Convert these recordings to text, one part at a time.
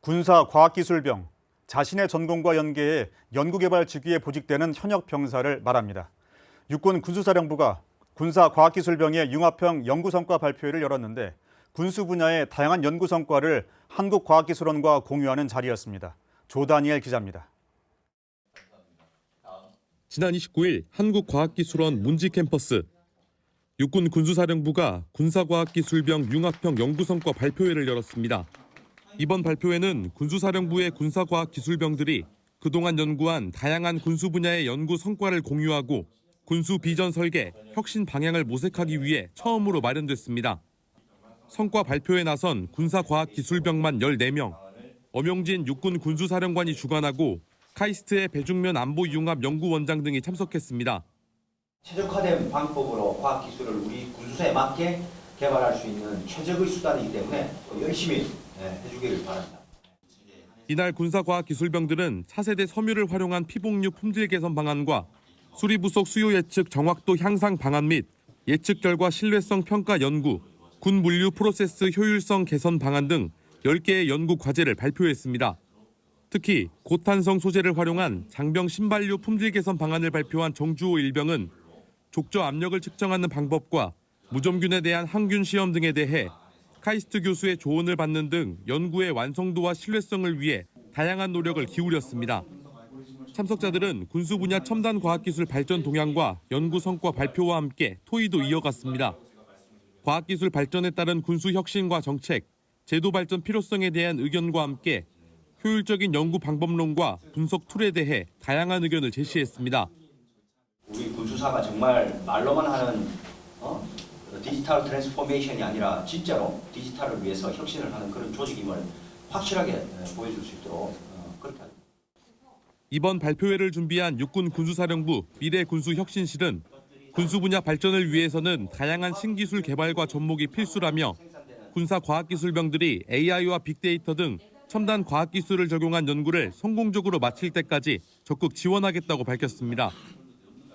군사 과학기술병, 자신의 전공과 연계해 연구개발 직위에 보직되는 현역 병사를 말합니다. 육군 군수사령부가 군사 과학기술병의 융합형 연구성과 발표회를 열었는데 군수 분야의 다양한 연구 성과를 한국과학기술원과 공유하는 자리였습니다. 조다니엘 기자입니다. 지난 29일 한국과학기술원 문지 캠퍼스 육군 군수사령부가 군사과학기술병 융합형 연구성과 발표회를 열었습니다. 이번 발표회는 군수사령부의 군사과학 기술병들이 그동안 연구한 다양한 군수 분야의 연구 성과를 공유하고 군수 비전 설계, 혁신 방향을 모색하기 위해 처음으로 마련됐습니다. 성과 발표에 나선 군사과학기술병만 14명, 엄용진 육군 군수사령관이 주관하고 카이스트의 배중면 안보 융합 연구원장 등이 참석했습니다. 최적화된 방법으로 과학기술을 우리 군수사에 맞게 개발할 수 있는 최적의 수단이기 때문에 열심히 예, 해주기를 바랍니다. 이날 군사과학기술병들은 차세대 섬유를 활용한 피복류 품질 개선 방안과 수리 부속 수요 예측 정확도 향상 방안 및 예측 결과 신뢰성 평가 연구, 군 물류 프로세스 효율성 개선 방안 등 10개의 연구 과제를 발표했습니다. 특히 고탄성 소재를 활용한 장병 신발류 품질 개선 방안을 발표한 정주호 일병은 족저 압력을 측정하는 방법과 무좀균에 대한 항균 시험 등에 대해 카이스트 교수의 조언을 받는 등 연구의 완성도와 신뢰성을 위해 다양한 노력을 기울였습니다. 참석자들은 군수 분야 첨단 과학기술 발전 동향과 연구 성과 발표와 함께 토의도 이어갔습니다. 과학기술 발전에 따른 군수 혁신과 정책, 제도 발전 필요성에 대한 의견과 함께 효율적인 연구 방법론과 분석 툴에 대해 다양한 의견을 제시했습니다. 우리 군수사가 정말 말로만 하는 어? 디지털 트랜스포메이션이 아니라 진짜로 디지털을 위해서 혁신을 하는 그런 조직임을 확실하게 예, 보여줄 수 있도록 어, 그렇게 합니다. 이번 발표회를 준비한 육군 군수사령부 미래 군수 혁신실은 군수 분야 발전을 위해서는 다양한 신기술 개발과 접목이 필수라며 군사 과학기술병들이 AI와 빅데이터 등 첨단 과학기술을 적용한 연구를 성공적으로 마칠 때까지 적극 지원하겠다고 밝혔습니다.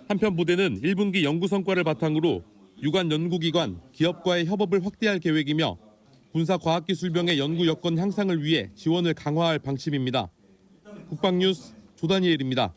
한편 부대는 1분기 연구 성과를 바탕으로 유관 연구기관, 기업과의 협업을 확대할 계획이며 군사과학기술병의 연구 여건 향상을 위해 지원을 강화할 방침입니다. 국방뉴스 조다니엘입니다.